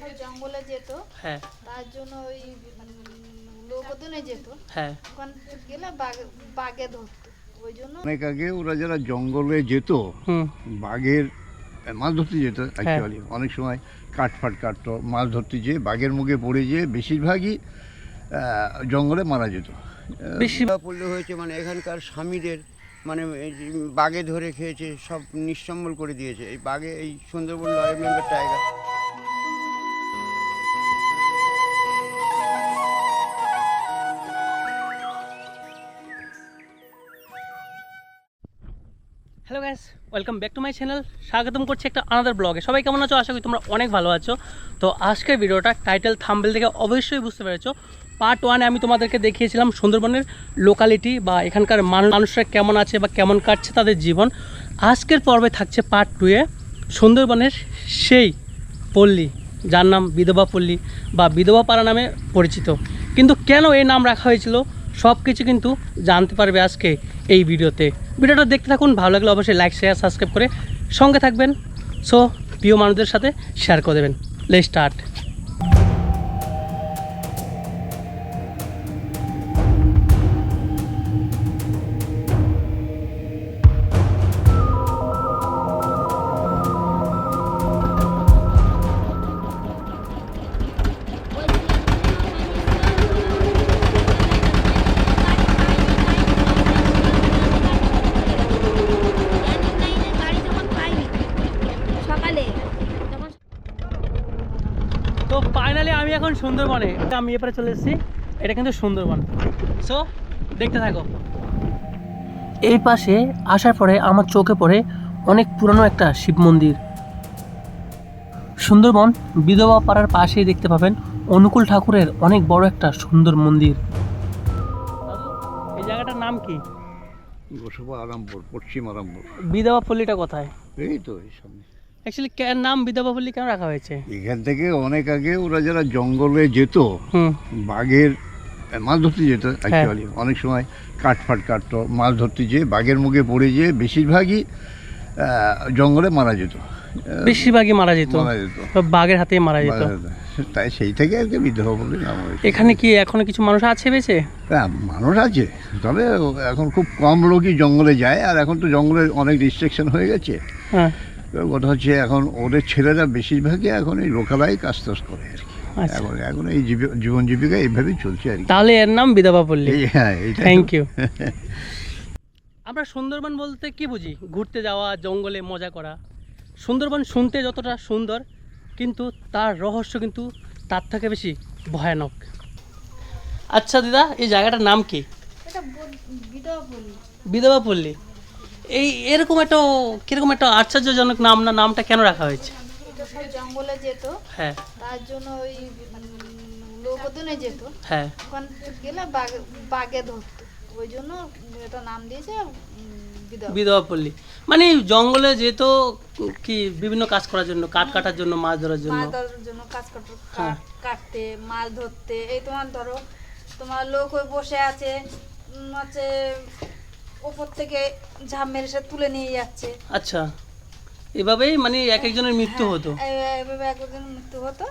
সব জঙ্গলে যেত হ্যাঁ। তার জন্য ওই উম, লোকদনে যেত। হ্যাঁ। ওখান গেলে বাঘে বাঘে ধরতো। ওই জন্য অনেক আগে ওরা যারা জঙ্গলে যেত বাঘের মাছ ধরতে যেত অ্যাকচুয়ালি অনেক সময় কাঠ ফাট কাটতো মাছ ধরতে যেয়ে বাঘের মুখে পড়ে যেয়ে বেশিরভাগই জঙ্গলে মারা যেত। বেশি পল্লী হয়েছে মানে এখানকার স্বামীদের মানে বাঘে ধরে খেয়েছে সব নিঃসম্বল করে দিয়েছে। এই বাঘে এই Sundarban royal Bengal tiger guys welcome back to my channel স্বাগতম করছি একটা আনাদার ব্লগে সবাই কেমন আছো? আশা করি তোমরা অনেক ভালো আছো। তো আজকের ভিডিওটা টাইটেল থাম্বেল থেকে অবশ্যই বুঝতে পেরেছ। পার্ট ওয়ানে আমি তোমাদেরকে দেখিয়েছিলাম সুন্দরবনের লোকালিটি বা এখানকার মানুষ মানুষরা কেমন আছে বা কেমন কাটছে তাদের জীবন। আজকের পর্বে থাকছে পার্ট টুয়ে সুন্দরবনের সেই পল্লী, যার নাম বিধবা পল্লী বা বিধবা পাড়া নামে পরিচিত। কিন্তু কেন এই নাম রাখা হয়েছিল? সব কিছু কিন্তু জানতে পারবে আজকে এই ভিডিওতে। ভিডিওটা দেখতে থাকুন, ভালো লাগলে অবশ্যই লাইক শেয়ার সাবস্ক্রাইব করে সঙ্গে থাকবেন। সো প্রিয় মানুষদের সাথে শেয়ার করে দেবেন। লে স্টার্ট আমি এপারে চলে এসেছি। এটা কিন্তু সুন্দরবন। সো দেখতে থাকো। এই পাশে আসার পরে আমার চোখে পড়ে অনেক পুরনো একটা শিব মন্দির। সুন্দরবন বিধবা পাড়ার পাশেই দেখতে পাবেন অনুকূল ঠাকুরের অনেক বড় একটা সুন্দর মন্দির। এই জায়গাটার নাম কি? গোসবা আরামপুর পশ্চিম আরামপুর। বিধবা পল্লীটা কোথায়? এই তো এই সামনে। অ্যাকচুয়ালি নাম বিধবা পল্লী কেন রাখা হয়েছে? এখান থেকে অনেক আগে ওরা যারা জঙ্গলে যেত বাঘের মাছ ধরতে যেত অ্যাকচুয়ালি অনেক সময় কাঠ ফাট কাটতো মাছ ধরতে যেয়ে বাঘের মুখে পড়ে যেয়ে বেশিরভাগই জঙ্গলে মারা যেত। বেশিরভাগই মারা যেত। বাঘের হাতে মারা যেত। তাই সেই থেকে আর কি বিধবা বলে নাম হয়েছে। এখানে কি এখনও কিছু মানুষ আছে বেঁচে? হ্যাঁ মানুষ আছে। তবে এখন খুব কম লোকই জঙ্গলে যায় আর এখন তো জঙ্গলে অনেক রিস্ট্রিকশন হয়ে গেছে। হ্যাঁ। কথা হচ্ছে এখন ওদের ছেলেরা বেশিরভাগই এখন এই লোকালাই কাজ টাজ করে আর কি। আচ্ছা। এখন এখন এই জীব- জীবন জীবিকা এইভাবেই চলছে আর কি। তাহলে এর নাম বিধবা পল্লী। হ্যাঁ থ্যাংক ইউ আমরা সুন্দরবন বলতে কি বুঝি? ঘুরতে যাওয়া জঙ্গলে মজা করা। সুন্দরবন শুনতে যতটা সুন্দর কিন্তু তার রহস্য কিন্তু তার থেকে বেশি ভয়ানক। আচ্ছা দিদা এই জায়গাটার নাম কি? বিধবা পল্লী। এই এরকম একটা কীরকম একটা আশ্চর্যজনক নাম না নামটা কেন রাখা হয়েছে? জঙ্গলে যেত। হ্যাঁ। তার জন্য ওই লোকদনে যেত। হ্যাঁ। ওখান গেলে বাঘে বাঘে ধরতো। ওই জন্য এটা নাম দিয়েছে উম, বিধবা বিধবা মানে জঙ্গলে যেত কি বিভিন্ন কাজ করার জন্য কাঠ কাটার জন্য মাছ ধরার জন্য। মাছ ধরার জন্য কাজ হ্যাঁ। কাট- কাটতে মাছ ধরতে। এই তোমার ধরো তোমার লোক ওই বসে আছে হচ্ছে ওপর থেকে ঝাঁপ মেরে সে তুলে নিয়ে যাচ্ছে। আচ্ছা এভাবেই মানে এক একজনের মৃত্যু হ্যাঁ, হতো এই- এইভাবে একজন মৃত্যু হতো।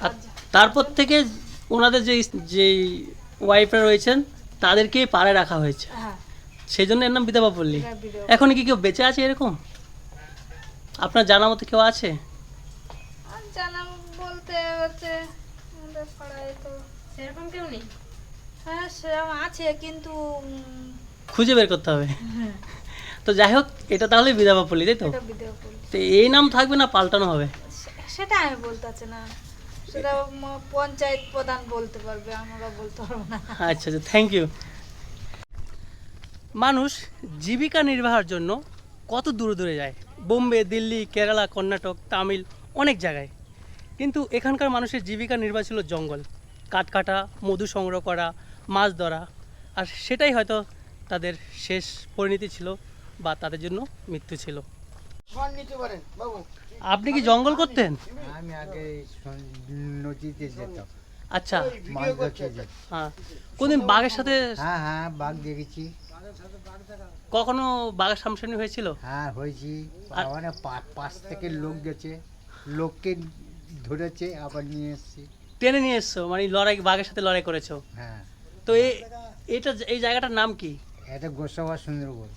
আর তারপর থেকে ওনাদের যে যে ওয়াইফরা রয়েছেন তাদেরকে পাড়ায় রাখা হয়েছে। হ্যাঁ। সেই জন্য এর নাম বিধবা পল্লী। এখন কি কেউ বেঁচে আছে এরকম? আপনার জানা মতো কেউ আছে? আর জানা বলতে হচ্ছে আমাদের পাড়ায় তো সেরকম কেউ নেই? হ্যাঁ সেরকম আছে কিন্তু খুঁজে বের করতে হবে। তো যাই হোক এটা তাহলে বিধবা পল্লী তাই তো? তো এই নাম থাকবে না পাল্টানো হবে। সেটা আমি বলতে পারছি না। সেটা পঞ্চায়েত প্রধান বলতে পারবে আমরা বলতে পারব না। আচ্ছা আচ্ছা থ্যাংক ইউ মানুষ জীবিকা নির্বাহের জন্য কত দূরে দূরে যায়? বোম্বে দিল্লি কেরালা কর্ণাটক তামিল অনেক জায়গায়। কিন্তু এখানকার মানুষের জীবিকা নির্বাহ ছিল জঙ্গল। কাঠ কাটা মধু সংগ্রহ করা মাছ ধরা। আর সেটাই হয়তো তাদের শেষ পরিণতি ছিল বা তাদের জন্য মৃত্যু ছিল। আপনি কি জঙ্গল করতেন? আমি আগে নদীতে যেতাম। আচ্ছা। মাছ ধরতে যেতাম। হ্যাঁ। কোনদিন বাঘের সাথে হ্যাঁ হ্যাঁ বাঘ দেখেছি। কখনো বাঘের সামসামনি হয়েছিল? হ্যাঁ হয়েছি। আর- মানে পাশ থেকে লোক গেছে। লোককে ধরেছে আবার নিয়ে এসছি। টেনে নিয়ে এসছো? মানে লড়াই বাঘের সাথে লড়াই করেছ? হ্যাঁ। তো এই এটা এই জায়গাটার নাম কি? এটা গোসাবা সুন্দরবন।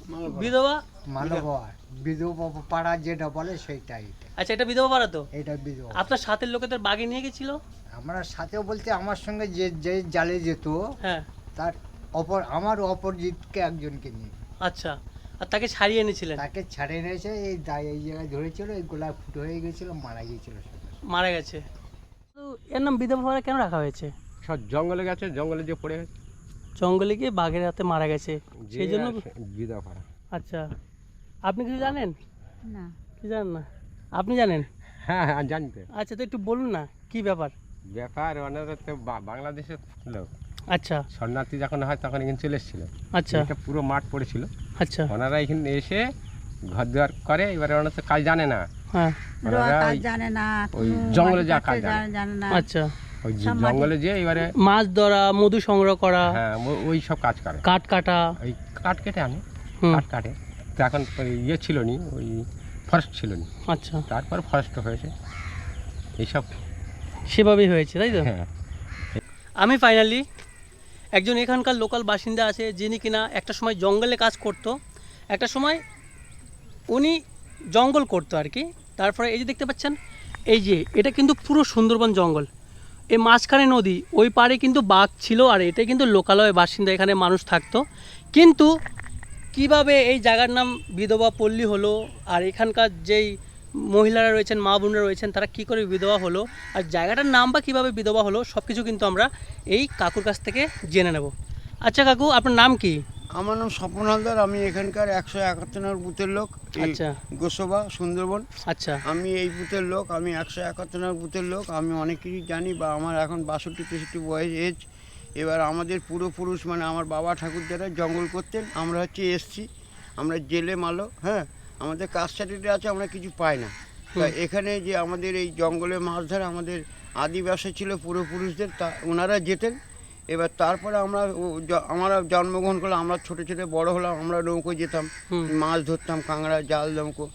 বিধবা? মানবা বিধবা পাড়া যেটা বলে সেইটা এটা। আচ্ছা এটা বিধবা পাড়া তো? এটা বিধবা আপনার সাথের লোকেদের বাগে নিয়ে গেছিল? আমরা সাথে বলতে আমার সঙ্গে যে যে জালে যেত হ্যাঁ। তার অপর আমার অপরজিৎকে একজনকে নিয়ে। আচ্ছা আর তাকে ছাড়িয়ে এনেছিলেন? তাকে ছাড়িয়ে এনেছে এই দায় এই জায়গায় ধরেছিল এই গোলা ফুটো হয়ে গেছিল মারা গিয়েছিল মারা গেছে। তো এর নাম বিধবা পাড়া কেন রাখা হয়েছে? সব জঙ্গলে গেছে জঙ্গলে যে পড়ে গেছে জঙ্গলে গিয়ে বাঘের হাতে মারা গেছে। সেই জন্য বিধা আচ্ছা। আপনি কিছু জানেন? না। কি জানেন না? আপনি জানেন? হ্যাঁ হ্যাঁ জানতে। আচ্ছা তো একটু বলুন না কি ব্যাপার? ব্যাপার ওনারা তো বা- বাংলাদেশের লোক। আচ্ছা। শরণার্থী যখন হয় তখন এখানে চলে এসেছিল। আচ্ছা। এটা পুরো মাঠ পড়েছিল। আচ্ছা। ওনারা এখানে এসে ঘর দুয়ার করে এবারে ওনারা তো কাজ জানে না। হ্যাঁ। ওনারা জানে না ওই জঙ্গলে যা কাজ জানে না। আচ্ছা। ওই জঙ্গলে যে এবারে মাছ ধরা মধু সংগ্রহ করা হ্যাঁ ওই সব কাজ করে। কাঠ কাটা। ওই কাঠ কেটে আনে কাঠ কাটে। তো এখন ইয়ে ছিল নি ওই ফরেস্ট ছিল নি আচ্ছা। তারপর ফরেস্ট হয়েছে। এইসব। সেভাবেই হয়েছে তাই তো? হ্যাঁ। আমি ফাইনালি একজন এখানকার লোকাল বাসিন্দা আছে যিনি কিনা একটা সময় জঙ্গলে কাজ করত। একটা সময় উনি জঙ্গল করতো আর কি। তারপরে এই যে দেখতে পাচ্ছেন এই যে এটা কিন্তু পুরো সুন্দরবন জঙ্গল। এই মাঝখানে নদী, ওই পারে কিন্তু বাঘ ছিল আর এটা কিন্তু লোকালয় বাসিন্দা এখানে মানুষ থাকতো। কিন্তু কীভাবে এই জায়গার নাম বিধবা পল্লী হলো আর এখানকার যেই মহিলারা রয়েছেন, মা বোনরা রয়েছেন, তারা কি করে বিধবা হলো আর জায়গাটার নাম বা কীভাবে বিধবা হলো সব কিছু কিন্তু আমরা এই কাকুর কাছ থেকে জেনে নেব। আচ্ছা কাকু, আপনার নাম কি? আমার নাম স্বপন হালদার আমি এখানকার একশো একাত্তর নম্বর বুথের লোক আচ্ছা। গোসবা সুন্দরবন। আচ্ছা। আমি এই বুথের লোক আমি একশো একাত্তর নম্বর বুথের লোক আমি অনেক কিছু জানি বা আমার এখন বাষট্টি তেষট্টি বয়স এজ এবার আমাদের পূর্বপুরুষ মানে আমার বাবা ঠাকুরদারা জঙ্গল করতেন আমরা হচ্ছে এসছি আমরা জেলে মালো হ্যাঁ? আমাদের কাস্ট সার্টিফিকেট আছে আমরা কিছু পাই না। এখানে যে আমাদের এই জঙ্গলে মাছ ধরা আমাদের আদি ব্যবসা ছিল পূর্বপুরুষদের তা ওনারা যেতেন এবার তারপরে আমরা ও- আমরা জন্মগ্রহণ করলাম আমরা ছোটো ছোটো বড় হলাম আমরা নৌকো যেতাম মাছ ধরতাম কাঁকড়া জাল নৌকো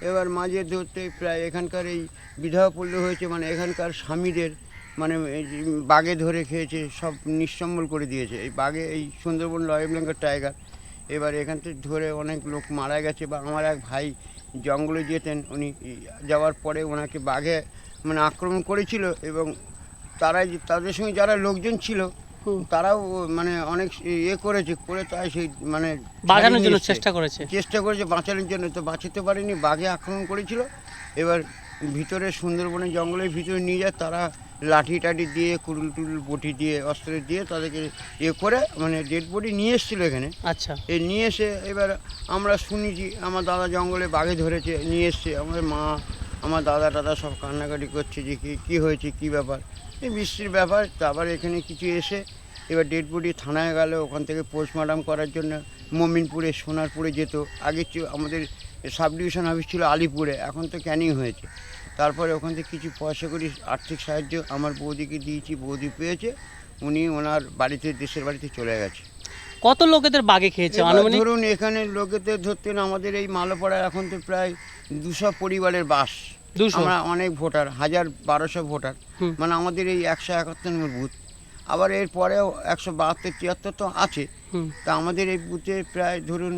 এবার মাঝে ধরতে প্রায় এখানকার এই বিধবা পল্লী হয়েছে মানে এখানকার স্বামীদের মানে বাঘে ধরে খেয়েছে সব নিঃসম্বল করে দিয়েছে এই বাঘে এই সুন্দরবন রয়্যাল বেঙ্গল টাইগার এবার এখান থেকে ধরে অনেক লোক মারা গেছে বা আমার এক ভাই জঙ্গলে যেতেন উনি যাওয়ার পরে ওনাকে বাঘে মানে আক্রমণ করেছিল এবং তারাই তাদের সঙ্গে যারা লোকজন ছিল। তারাও মানে অনেক ইয়ে করেছে করে তাই সেই মানে বাঁচানোর জন্য চেষ্টা করেছে। চেষ্টা করেছে বাঁচানোর জন্য তো বাঁচাতে পারেনি বাঘে আক্রমণ করেছিল। এবার ভিতরে সুন্দরবনের জঙ্গলের ভিতরে নিয়ে যায় তারা লাঠি টাঠি দিয়ে কুড়ুল টুরুল বটি দিয়ে অস্ত্র দিয়ে তাদেরকে ইয়ে করে মানে ডেড বডি নিয়ে এসেছিল এখানে। আচ্ছা। এই নিয়ে এসে এবার আমরা শুনেছি আমার দাদা জঙ্গলে বাঘে ধরেছে নিয়ে এসছে। আমার মা আমার দাদা টাদা সব কান্নাকাটি করছে যে কি কী হয়েছে কী ব্যাপার? এই বৃষ্টির ব্যাপার তারপর এখানে কিছু এসে এবার ডেড বডি থানায় গেল ওখান থেকে পোস্টমর্টম করার জন্য মমিনপুরে সোনারপুরে যেত। আগে আমাদের সাব ডিভিশন অফিস ছিল আলিপুরে এখন তো ক্যানিং হয়েছে। তারপরে ওখান থেকে কিছু পয়সা করি আর্থিক সাহায্য আমার বৌদিকে দিয়েছি বৌদি পেয়েছে উনি ওনার বাড়িতে দেশের বাড়িতে চলে গেছে। কত লোকেদের বাগে খেয়েছে ধরুন এখানে লোকেদের ধরতেন আমাদের এই মালোপাড়ায় এখন তো প্রায় দুশো পরিবারের বাস। আমরা অনেক ভোটার হাজার বারোশো ভোটার। মানে আমাদের এই একশো একাত্তর নম্বর বুথ। আবার এর পরেও একশো বাহাত্তর তিয়াত্তর তো আছে। তা আমাদের এই বুথে প্রায় ধরুন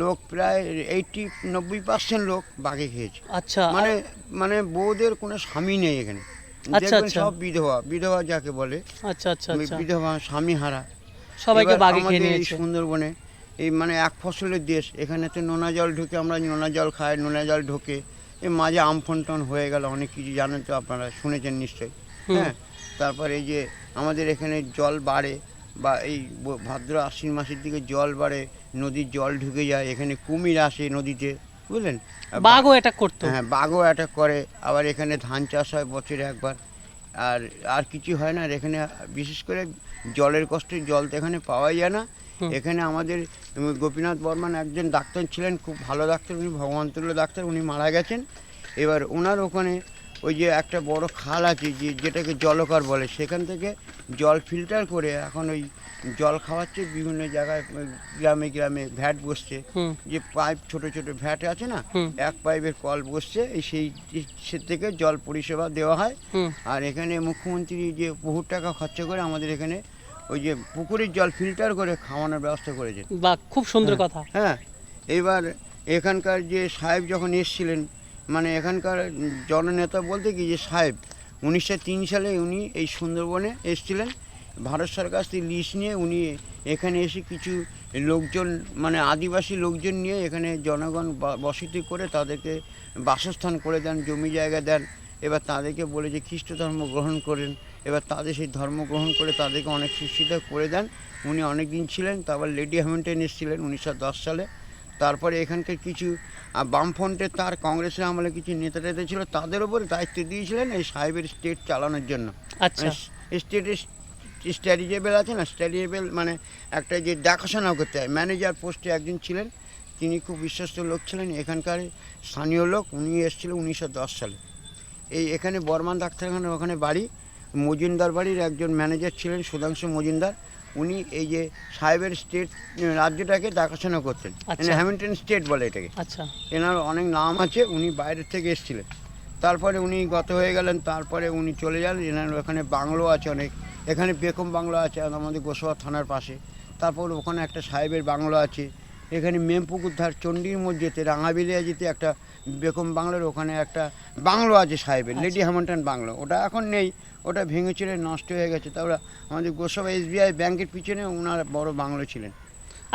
লোক প্রায় এইটি নব্বই পার্সেন্ট লোক বাঘে খেয়েছে। আচ্ছা। মানে মানে বউদের কোনো স্বামী নেই এখানে। আচ্ছা, দেখবেন আচ্ছা। সব বিধবা বিধবা যাকে বলে। আচ্ছা আচ্ছা আচ্ছা। বিধবা স্বামী হারা। সবাইকে বাগে খেয়ে নিয়েছে। সুন্দরবনে এই মানে এক ফসলের দেশ। এখানে তো নোনা জল ঢুকে আমরা নোনা জল খাই নোনা জল ঢোকে। এই মাঝে আমফন্টন হয়ে গেল অনেক কিছু জানেন তো আপনারা শুনেছেন নিশ্চয়ই। হ্যাঁ তারপর এই যে আমাদের এখানে জল বাড়ে বা এই ভাদ্র আশ্বিন মাসের দিকে জল বাড়ে নদীর জল ঢুকে যায় এখানে কুমির আসে নদীতে বুঝলেন? বাঘও অ্যাটাক করতো। হ্যাঁ বাঘও অ্যাটাক করে আবার এখানে ধান চাষ হয় বছরে একবার। আর আর কিছু হয় না আর এখানে বিশেষ করে জলের কষ্টে জল তো এখানে পাওয়াই যায় না। এখানে আমাদের গোপীনাথ বর্মন একজন ডাক্তার ছিলেন খুব ভালো ডাক্তার উনি ভগবানতুল্য ডাক্তার উনি মারা গেছেন। এবার ওনার ওখানে ওই যে একটা বড় খাল আছে যে যেটাকে জলকর বলে সেখান থেকে জল ফিল্টার করে এখন ওই জল খাওয়াচ্ছে বিভিন্ন জায়গায় গ্রামে গ্রামে ভ্যাট বসছে। যে পাইপ ছোট ছোট ভ্যাট আছে না এক পাইপের কল বসছে এই সেই সে থেকে জল পরিষেবা দেওয়া হয়। আর এখানে মুখ্যমন্ত্রী যে বহু টাকা খরচা করে আমাদের এখানে ওই যে পুকুরের জল ফিল্টার করে খাওয়ানোর ব্যবস্থা করেছেন বা খুব সুন্দর কথা। হ্যাঁ এবার এখানকার যে সাহেব যখন এসছিলেন মানে এখানকার জননেতা বলতে কি যে সাহেব উনিশশো তিন সালে উনি এই সুন্দরবনে এসছিলেন। ভারত সরকার থেকে লিস্ট নিয়ে উনি এখানে এসে কিছু লোকজন মানে আদিবাসী লোকজন নিয়ে এখানে জনগণ বসতি করে তাদেরকে বাসস্থান করে দেন জমি জায়গা দেন। এবার তাদেরকে বলে যে খ্রিস্ট ধর্ম গ্রহণ করেন। এবার তাদের সেই ধর্ম গ্রহণ করে তাদেরকে অনেক শিক্ষিত করে দেন। উনি অনেক দিন ছিলেন তারপর লেডি হ্যামিল্টন এসেছিলেন উনিশশো দশ সালে। তারপরে এখানকার কিছু বামফ্রন্টের তার কংগ্রেসের আমলে কিছু নেতা টেতা ছিল তাদের উপরে দায়িত্ব দিয়েছিলেন এই সাহেবের স্টেট চালানোর জন্য। আচ্ছা। স্টেটের স্ট্যারিজেবল আছে না? স্ট্যারিজেবল মানে একটা যে দেখাশোনা করতে হয়। ম্যানেজার পোস্টে একজন ছিলেন তিনি খুব বিশ্বস্ত লোক ছিলেন এখানকার স্থানীয় লোক। উনি এসেছিলেন উনিশশো দশ সালে। এই এখানে বর্মান ডাক্তারখানার ওখানে বাড়ি। মজুমদার বাড়ির একজন ম্যানেজার ছিলেন সুধাংশু মজুমদার। উনি এই যে সাহেবের স্টেট রাজ্যটাকে দেখাশোনা করতেন। আচ্ছা। মানে হ্যামিল্টন স্টেট বলে এটাকে। আচ্ছা। এনার অনেক নাম আছে উনি বাইরের থেকে এসেছিলেন। তারপরে উনি গত হয়ে গেলেন তারপরে উনি চলে যান। এনার ওখানে বাংলো আছে অনেক। এখানে বেকম বাংলো আছে আমাদের গোসবা থানার পাশে। তারপর ওখানে একটা সাহেবের বাংলো আছে। এখানে মেমপুকুর ধার চণ্ডীর মসজিদে রাঙাবিলিয়া যেতে একটা বেকম বাংলার ওখানে একটা বাংলো আছে সাহেবের লেডি হ্যামিল্টন বাংলো। ওটা এখন নেই। ওটা ভেঙে চুরে নষ্ট হয়ে গেছে। তারপরে আমাদের গোসবা এসবিআই ব্যাংকের পিছনে ওনার বড় বাংলো ছিলেন।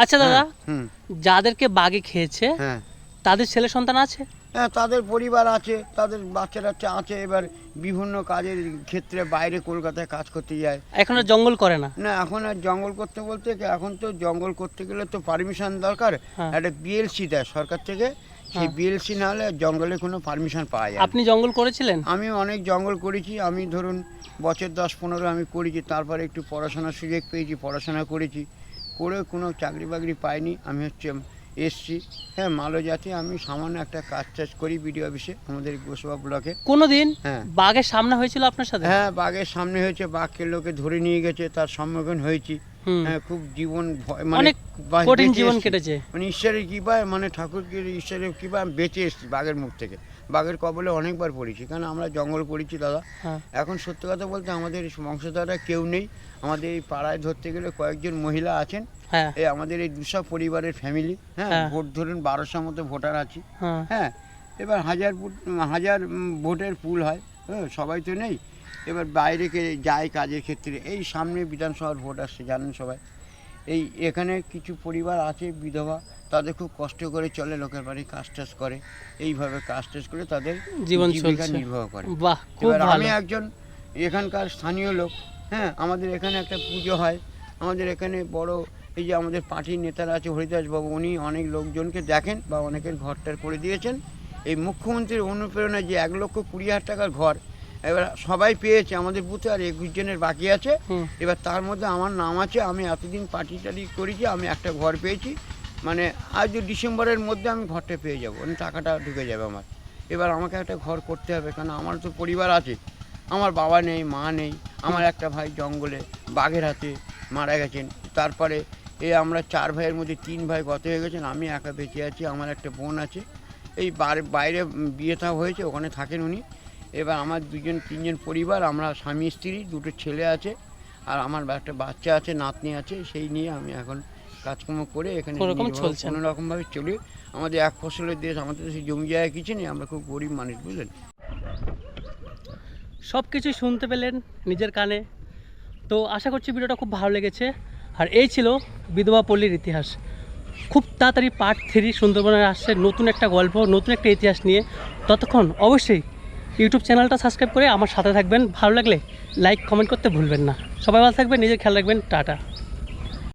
আচ্ছা দাদা হুম। যাদেরকে বাঘে খেয়েছে হ্যাঁ। তাদের ছেলে সন্তান আছে? হ্যাঁ তাদের পরিবার আছে তাদের বাচ্চা টাচ্চা আছে এবার বিভিন্ন কাজের ক্ষেত্রে বাইরে কলকাতায় কাজ করতে যায়। এখন আর জঙ্গল করে না? না এখন আর জঙ্গল করতে বলতে কি, এখন তো জঙ্গল করতে গেলে তো পারমিশন দরকার। হ্যাঁ। একটা বিএলসি দেয় সরকার থেকে সেই হ্যাঁ। বিএলসি না হলে জঙ্গলে কোনো পারমিশন পাওয়া যায় আপনি জঙ্গল করেছিলেন? আমি অনেক জঙ্গল করেছি আমি ধরুন বছর দশ পনেরো আমি করেছি তারপরে একটু পড়াশোনার সুযোগ পেয়েছি পড়াশোনা করেছি। করে কোনো চাকরি বাকরি পাইনি আমি হচ্ছে এসছি। হ্যাঁ মালো জাতি আমি সামান্য একটা কাজ টাজ করি বিডিও অফিসে আমাদের গোসবা ব্লকে। কোনোদিন হ্যাঁ। বাঘের সামনে হয়েছিল আপনার সাথে? হ্যাঁ বাঘের সামনে হয়েছে বাঘকে লোকে ধরে নিয়ে গেছে তার সম্মুখীন হয়েছি। হ্যাঁ খুব জীবন বা- কঠিন জীবন কেটেছে। মানে ঈশ্বরের কৃপায় মানে ঠাকুরকে ঈশ্বরের কৃপায় আমি বেঁচে এসেছি বাঘের মুখ থেকে। বাঘের কবলে অনেকবার পড়েছি কারণ আমরা জঙ্গল করেছি দাদা। হ্যাঁ। এখন সত্যি কথা বলতে আমাদের বংশধররা কেউ নেই আমাদের এই পাড়ায় ধরতে গেলে কয়েকজন মহিলা আছেন হ্যাঁ। এই আমাদের এই দুশো পরিবারের ফ্যামিলি হ্যাঁ। ভোট ধরুন বারোশো মতো ভোটার আছি হ্যাঁ। হ্যাঁ এবার হাজার হাজার ভোটের পুল হয় হ্যাঁ সবাই তো নেই এবার বাইরে কে যায় কাজের ক্ষেত্রে এই সামনে বিধানসভার ভোট আসছে জানেন সবাই এই এখানে কিছু পরিবার আছে বিধবা তাদের খুব কষ্ট করে চলে লোকের বাড়ি কাজ টাজ করে। এইভাবে কাজ টাজ করে তাদের জীবন জীবিকা নির্বাহ করে। এবার আমি একজন এখানকার স্থানীয় লোক হ্যাঁ আমাদের এখানে একটা পুজো হয়। আমাদের এখানে বড় এই যে আমাদের পার্টির নেতারা আছে হরিদাস বাবু উনি অনেক লোকজনকে দেখেন বা অনেকের ঘরটার করে দিয়েছেন। এই মুখ্যমন্ত্রীর অনুপ্রেরণায় যে এক লক্ষ কুড়ি হাজার টাকার ঘর এবার সবাই পেয়েছে আমাদের বুথে আর একুশ জনের বাকি আছে। এবার তার মধ্যে আমার নাম আছে আমি এতদিন পার্টি টাটি করেছি আমি একটা ঘর পেয়েছি। মানে আজ ডিসেম্বরের মধ্যে আমি ঘরটা পেয়ে যাব মানে টাকাটা ঢুকে যাবে আমার। এবার আমাকে একটা ঘর করতে হবে কারণ আমার তো পরিবার আছে। আমার বাবা নেই, মা নেই, আমার একটা ভাই জঙ্গলে, বাঘের হাতে মারা গেছেন। তারপরে এ আমরা চার ভাইয়ের মধ্যে তিন ভাই গত হয়ে গেছেন, আমি একা বেঁচে আছি, আমার একটা বোন আছে। এই বাইরে বিয়ে থা হয়েছে, ওখানে থাকেন উনি। এবার আমার দুজন, তিনজন পরিবার, আমরা স্বামী, স্ত্রী, দুটো ছেলে আছে, আর আমার একটা বাচ্চা আছে, নাতনি আছে, সেই নিয়ে আমি এখন কাজকর্ম করে এখানে চলছেন। কোনো রকমভাবে চলি। আমাদের এক ফসলের দেশ আমাদের দেশে জমি জায়গা কিছু নেই আমরা খুব গরিব মানুষ বুঝলেন? সব কিছুই শুনতে পেলেন নিজের কানে। তো আশা করছি ভিডিওটা খুব ভালো লেগেছে। আর এই ছিল বিধবা পল্লীর ইতিহাস। খুব তাড়াতাড়ি পার্ট থ্রি সুন্দরবনের আসছে নতুন একটা গল্প নতুন একটা ইতিহাস নিয়ে। ততক্ষণ অবশ্যই ইউটিউব চ্যানেলটা সাবস্ক্রাইব করে আমার সাথে থাকবেন। ভালো লাগলে লাইক কমেন্ট করতে ভুলবেন না। সবাই ভালো থাকবেন নিজের খেয়াল রাখবেন। টাটা।